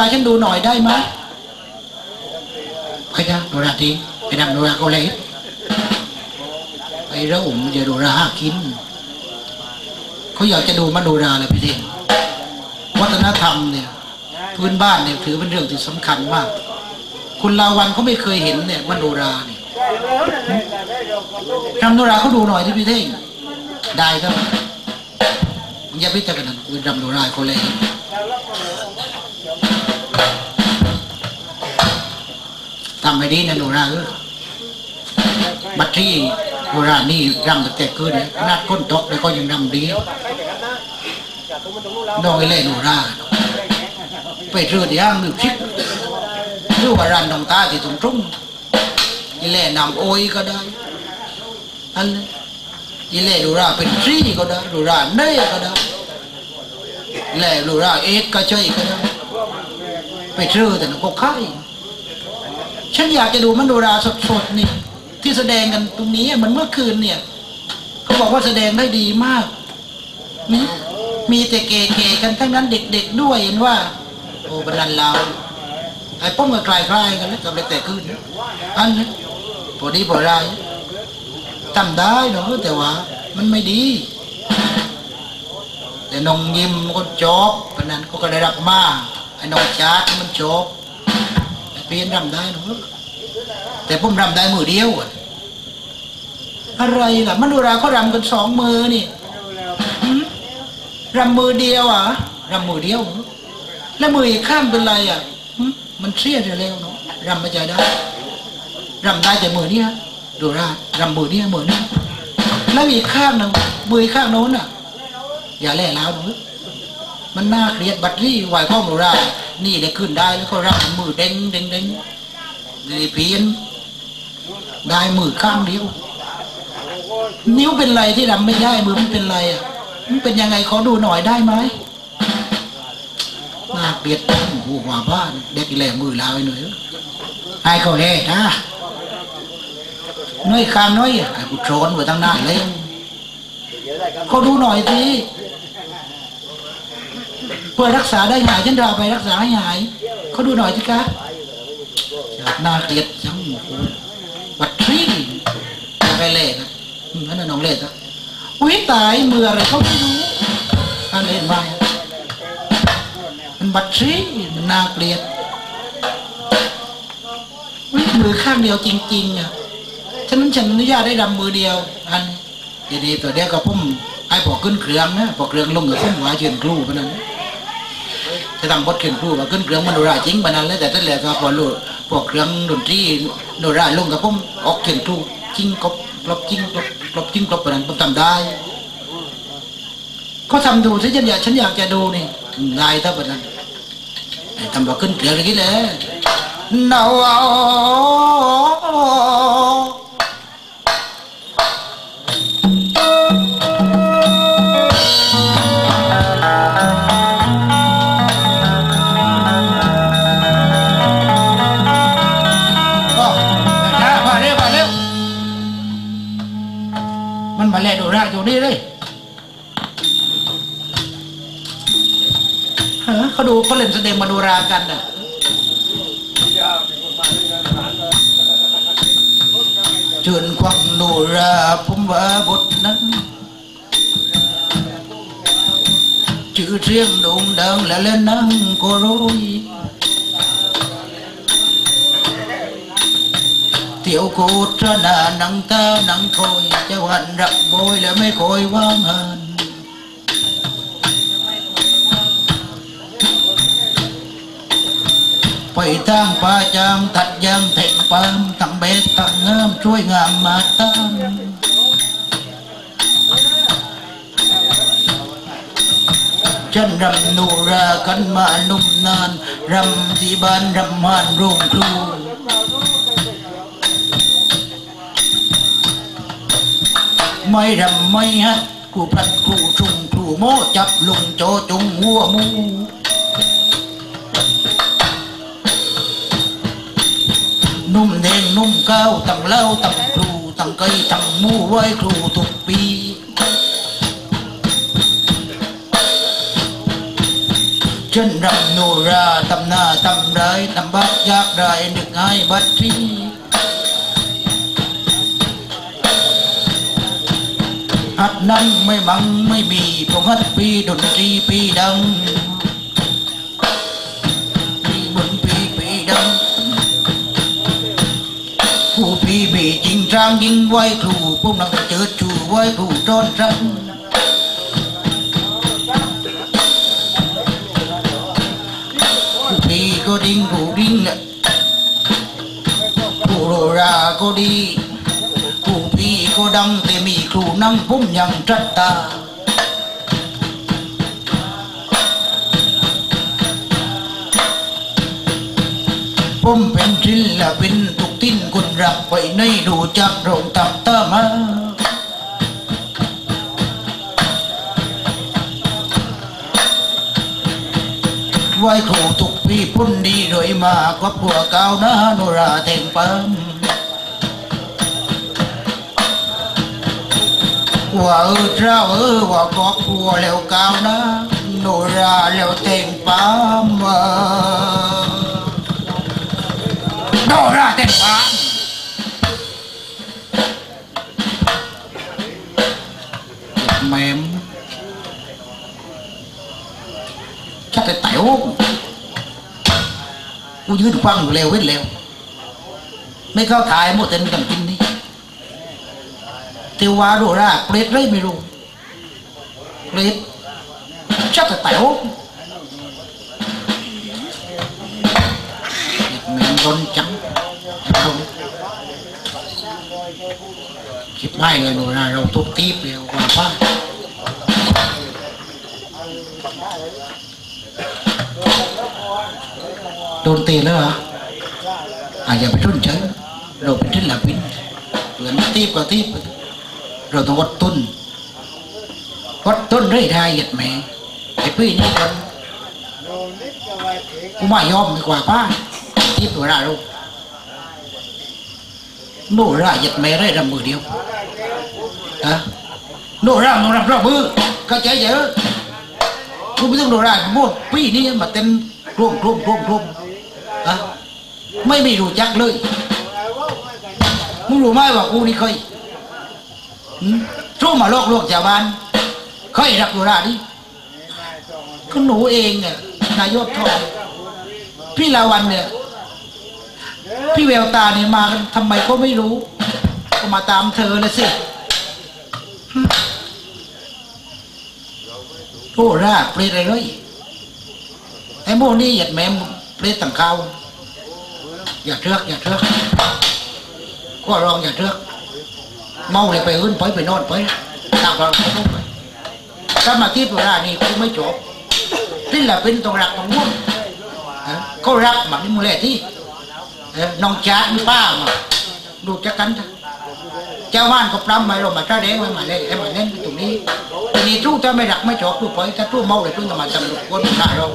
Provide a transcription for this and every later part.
ราฉันดูหน่อยได้ไหมไปนะโนราทีไปนำโนราเขาเลยไปแล้วผมจะโนราหากิน เขาอยากจะดูมโนราเลยพี่เท่งวัฒนธรรมเนี่ยพื้นบ้านเนี่ยถือเป็นเรื่องที่สำคัญมาก คุณลาวันเขาไม่เคยเห็นเนี่ยมโนราเนี่ยทำโนราเขาดูหน่อยที่พี่เท่งได้ครับอย่าพิจารณาคือรำโนราเขาเลย ทำไม่ดีนะหนูนาเออบัตรที่โบราณนี่รำตั้งแต่คืนเลยนาดก้นตกแล้วก็ยังรำดีน้องไอ้เล่หนูนาไปเชื่อที่ห้างหรือชิกหรือว่ารันดองตาที่ตรงตรงไอ้เล่นำโอยก็ได้อันนี้ไอ้เล่ดูราเป็นทรีก็ได้ดูราเน่ก็ได้ เล่ดูราเอกก็ช่วยก็ได้ไปเชื่อแต่หนูก็ค่ายฉันอยากจะดูมโนราสดๆนี่ ที่แสดงกันตรงนี้เหมือนเมื่อคืนเนี่ยเขาบอกว่าแสดงได้ดีมากนี่มีแต่เก๋ๆกันทั้งนั้นเด็กๆด้วยเห็นว่า โอ้บรรลันเราไอ้ป้อมก็คลายๆกันแล้วกับเด็กแต่ขึ้นอันนี้พอดีพอไรายทำได้เนาะแต่ว่ามันไม่ดี แต่น้องยิ้มมันก็จบเพราะนั้นก็ก็ได้รับมากไอ้น้องชามันจบเปลี่ยนรำได้หนูแต่ผมรำได้มือเดียวอะอะไรล่ะมโนราเขารำกันสองมือนี่รำมือเดียวอะรำมือเดียว แล้วมืออีกข้างเป็นไรอะมันเสียเร็วเนาะรำไม่ใจได้รำได้แต่มือเนี้ยดูรารำมือเนี้ยมือนี้แล้วอีกข้างหนึ่งมืออีกข้างโน้นอะ อย่าแล่แล้วหนูมันน่าเครียดบัตรี่ไหวข้อมูรานี่ได้ขึ้นได้แล้วก็รับมือเด้งเด้งเด้งเลยเพี้ยนได้มือข้างเดียวนิ้วเป็นไรที่รำไม่ได้มือมันเป็นไรอะมันเป็นยังไงขอดูหน่อยได้ไหมน่าเกลียดหัวบ้านเด็กแหล่มือลาวไปหน่อยให้เขาแห่นะน้อยข้างน้อยอะไอ้กูโทนไว้ตั้งนานเลยเขาดูหน่อยสิ เพื่อรักษาได้หายฉันราไปรักษาให้หายเขาดูหน่อยสิคะน่าเกลียดจังบัดทรีไปเล่นะนั่นน่ะน้องเล่นะอุ้ยตายมืออะไรเขาไม่รู้อันเล่นมามันบัดทรีมันน่าเกลียดอุ้ยมือข้างเดียวจริงๆอะฉะนั้นฉันอนุญาตได้ดำมือเดียว อันดีๆตัวเดียวกับพุ่มไอ้พอกขึ้นเครื่องนะพอกเครื่องลงกับพุ่มว่าเชิญครูเพราะนั้น จะทำบทเขียนครูว่าขึ้นเครื่องมันโนราจริงปานั้นแล้วแต่ท่านแหละก็พอรู้พวกเครื่องดนตรีโนราลงกับผมออกเขียนครูจริงกบกลบจริงกลบกลบจริงกลบปานั้นผมทำได้เขาทำดูฉันอยากฉันอยากจะดูนี่ได้ถ้าปานนั้นทำว่าขึ้นเครื่องอย่างนี้แหละ no แสดงมาดูรากันน่ะเชิญควังดูราผมว่าบทนั้นชื่อเสีย ไม่คอยว่างหันไปทางป่าจางตัดยางเถงปามทั้งเบสทั้งงามช่วยงามมาตามฉันรำนูรากันมานุ่มนานรำที่บ้านรำมานโรงครูไม่รำไม่ฮัดครูพลัดครูชุงครูโมจับลุงโจจงหัวหมู นุ่มแดงนุ่มเก้าตั้งเล่าตั้งครูตั้งไก่ตั้งมูไว้ครูทุกปีจฉันรำโนราทำหน้าทำไรายทำบักยากได้นึกให้บัดทีหัดนั้นไม่มังไม่มีพงหัดปีดนตรีปีดัง ผู้พี่มีจริงจังยิงไว้ครูพวกนังเจอจูไว้ครูตอนรังผู้พีก็ดิ้งผู้ดิ้งแปิ้นทุกทิ้นคนรักไปในดูจักโรงตับตามาไหว้ครูทุกปีพุ่นดีโดยมากว่าผัวก่านะโนราแทงปั๊มว่าเออเจ้าเออว่าก็ผัวแล้วเก่านะโนราแล้วแทงปั๊มเออ โนราแทงปั๊มแม่ม chắc cái tẻo กูยืนฟังอยู่แล้วเว้นแล้วไม่เข้าถ่ายหมดเต็นกันกินนี่เทวาโดราเปรตเลยไม่รู้เปรต chắc cái tẻo เด็กเหม็นร้นจังเอาคิดไม่เลยโดราเราทุบตีบเร็วกว่าป้าโดนตีแล้วเหรอ อาจจะไปทุ่นเฉยเราเป็นศิลปินเหมือนทีบกับทีบเราต้องวัดต้นวัดต้นเรื่อยได้ เหยียดแม่ไอ้พี่นี่คนกูไม่ยอมดีกว่าป้าทีบตัวราลูกโน่ราหยียดแม่ได้รำมือเดียวฮะโน่รามึงรำรอบมือเข้าใจเยอะกูไม่ต้องโน่ราหมดพี่นี่มาเต็มกลุ่มกลุ่มกลุ่มกลุ่มอะไม่มีรู้จักเลยมึงรู้ไหมว่ากูนี่เคยหืมสู้มาลอกลวกชาวบ้านเคยรักโบราดิก็หนูเองเนี่ยนายกทองพี่ลาวันเนี่ย พี่แววตาเนี่ยมากันทำไมก็ไม่รู้ ก็มาตามเธอนะสิหึโอ้ราเปรตอะไรเลยไอ้โมนี่หยัดแม่มเปรตต่างเขาอย่าเทือกอย่าเทือกก็รองอย่าเทือกเมาเลยไปอื่นไปไปนอนไปตามเราไปลงไปถ้ามาที่ตัวรานี่กูไม่จบที่แหละเป็นต้องรักต้องง่วงเอ้อเขารักมันนี่มึงและที่ น้องจ้ามีป้ามาดูจักกันเถอะเจ้าว่านก็ปล้ำมาเรามาจ้าแดงมามาเล่นให้มาเล่นตรงนี้ทีนี้ทู้ถ้าไม่รักไม่จบทู้ไปถ้าทู้เมาเลยทู้จะมาจำลูกคนหน้าเรา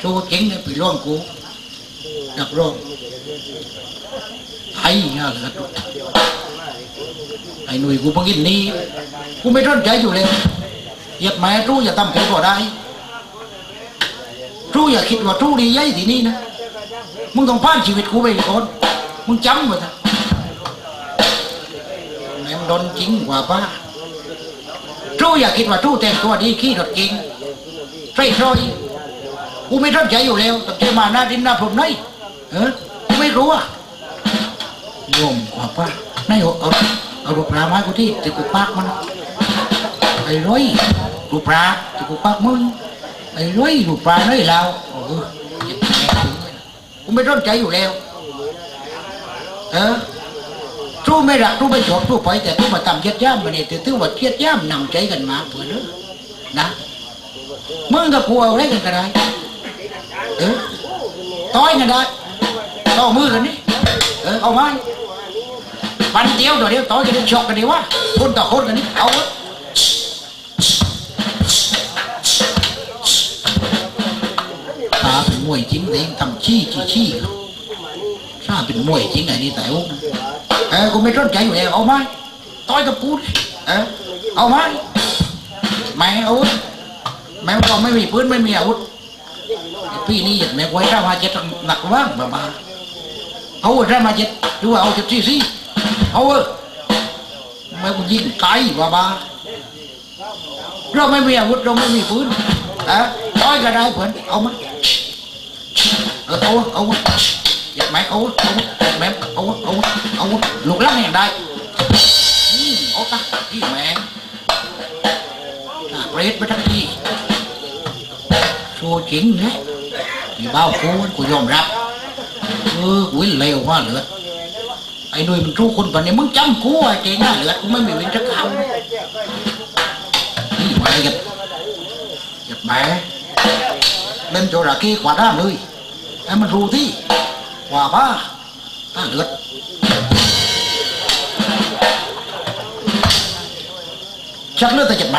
ชูจริงเนี่ยไปร่วมกูดักร่วมไอ้เงี้ยเลยทุกไอ้หนุ่ยกูเพิ่งกินนี้กูไม่ร้อนใจอยู่เลยเหยียดแม่รู้อย่าทำผิดก็ได้ รู้อย่าคิดว่ารู้ดียัยทีนี้นะมึงต้องผ่านชีวิตกูไปก่อนมึงจำไว้เถอะแม่งโดนจริงกว่าป้ารู้อย่าคิดว่ารู้แต่งตัวดีขี้รถเก่งใส่ซอยกูไม่สนใจอยู่แล้วแต่เจมาหน้าดินหน้าผมไหนเออกูไม่รู้อะโยมกว่าป้าไม่เอาเอาเอาลูกปลามาให้กูที่ติกูปากมันไอ้ร้อยลูกปลาติกูปากมึง ไอ้ร้อยลูกปลาน้อยเราเออเจ็บแม่กูไม่สนใจอยู่แล้ว เออทู้ไม่รักทู้ไม่ชอบทู้ไปแต่ทู้มาทำเย็ดย่ามมาเนี่ยถือว่าเย็ดย่ามนำใจกันมาเพื่อนเนอะนะมึงกับกูเอาอะไรกันก็ได้เออต้อยกันได้ต่อมือกันนี่เออเอาไหมปันเดียวเดี๋ยวเดียวต่อยกันเดียวชกกันดีวะคนต่อคนกันนี่เอา มวยจริงเองทำชี้ชี้ชี้ถ้าเป็นมวยจริงไอ้นี่แต่โอ้เออกูไม่สนใจอยู่แล้วเอาไหมต่อยกับกูดเออเอาไหมแม่อาวะแม้เราไม่มีปืนไม่มีอาวุธพี่นี่เห็นไหมไว้รามาเจ็ดหนักว่างบ้าบ้าเอารามาเจ็ดหรือว่าเอาเจ็ดซี่ซี่เอาเออไม่กูยิงไกลบ้าบ้าเราไม่มีอาวุธเราไม่มีปืนอะร้อยก็ได้เพื่อนเอามาเอาเจ็บไหม เอาเอาเจ็บไหมเอาเอาเอาลูกลังอย่างได้อืมเอาตาพี่แม่ตาเปรตไปทั้งที่ชัวจริงนะที่บ้ากูกูยอมรับ เล่นทุกคนปะเนี่ยมึงจระเข้กว่าคีขวาด้านเลยไอ้มันรู้ที่ขวาบ้าตาเลือดชักเลือดแต่จับแหม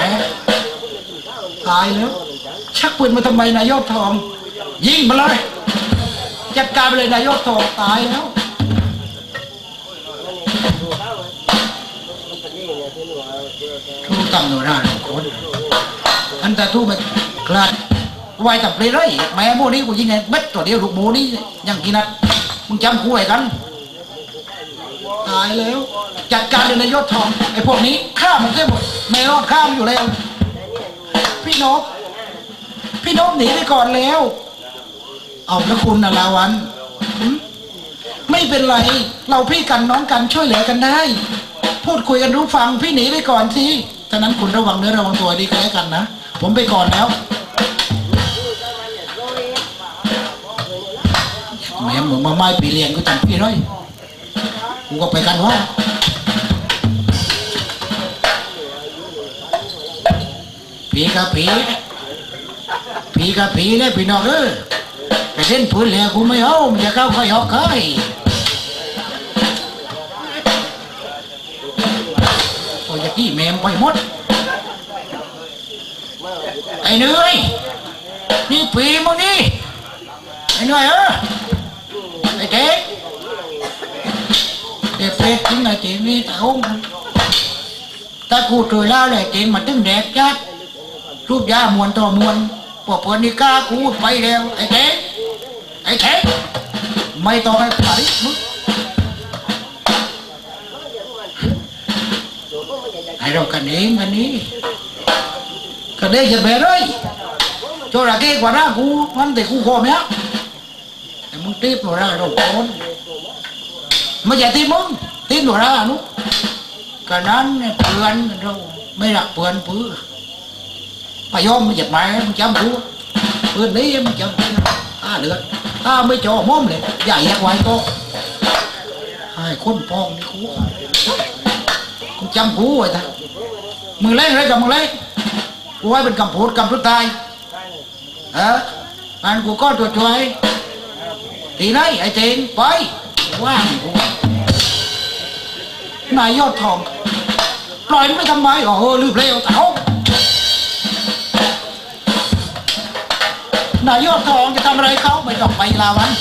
ตายแล้ว ชักปืนมาทำไมนายยอดทอง ยิงมาเลยจัดการไปเลยนายยอดทองตายแล้วทูกำหนูหน้าหนึ่งคนอันแต่ทูไม่คลาด ไว้ตับเลยเลยแม่โมนี้กูยิงไงเบ็ดตัวเดียวลูกโมนี้ยังกินนัดมึงจำกูไว้กันตายแล้วจัดการเลยนายยอดทองไอ้พวกนี้ฆ่ามันได้หมดไม่รอดฆ่ามอยู่แล้ว พี่นกพี่นกหนีไปก่อนแล้วเอาแล้วคุณนะลาวันไม่เป็นไร เราพี่กันน้องกันช่วยเหลือกันได้ พูดคุยกันรู้ฟังพี่หนีไปก่อนสิฉะนั้นคุณระวังเนื้อระวังตัวดีกันแล้วกันนะ ผมไปก่อนแล้ว ม่หมือมาไม้ปีเลียงก็จังพี่ร้อยกูก็ไปกันว่าผีกับผีผีกับผีเลยพี่น้องเออแต่เล่นปืนแล้วกูไม่เอามันจะเข้าใครออกใครโอ้ยกี้แมมไปหมดไอ้เนยนี่ผีมึงนี่ไอ้เนยเออ ไอ้เด็กเด็กเป็ดถึงไอ้เจ๊นี่ตาองตากูตัวเล่าเลยเจ๊มาตึ้งแดกจัดรูปยามวนต่อมวนพวกเพื่ tiếp nó ra nó bốn mới chạy tiếp bốn tiếp nó ra nó. Cả nán pườn rồi mới đặt pườn pứ mà do mà giật mày không chăm pứ pườn đấy em chăm à được, ta mới cho mồm lên. Giải giặc ngoài to. Hai con phong đi cú con chăm cú rồi ta. Mừng lấy lấy cầm mừng lên cú bên cầm phốt cầm phốt tay. Hả? À, anh của con chuột chuột ấy. ยเอองานกูก็ตัวช่วยทีไหนไอ้เจนไปว่างนายยอดทองปล่อยมันไม่ทำไมอ๋อเออลืมเร็วเต๋านายยอดทองจะทำอะไรเขาไม่ต้องไปลาวัน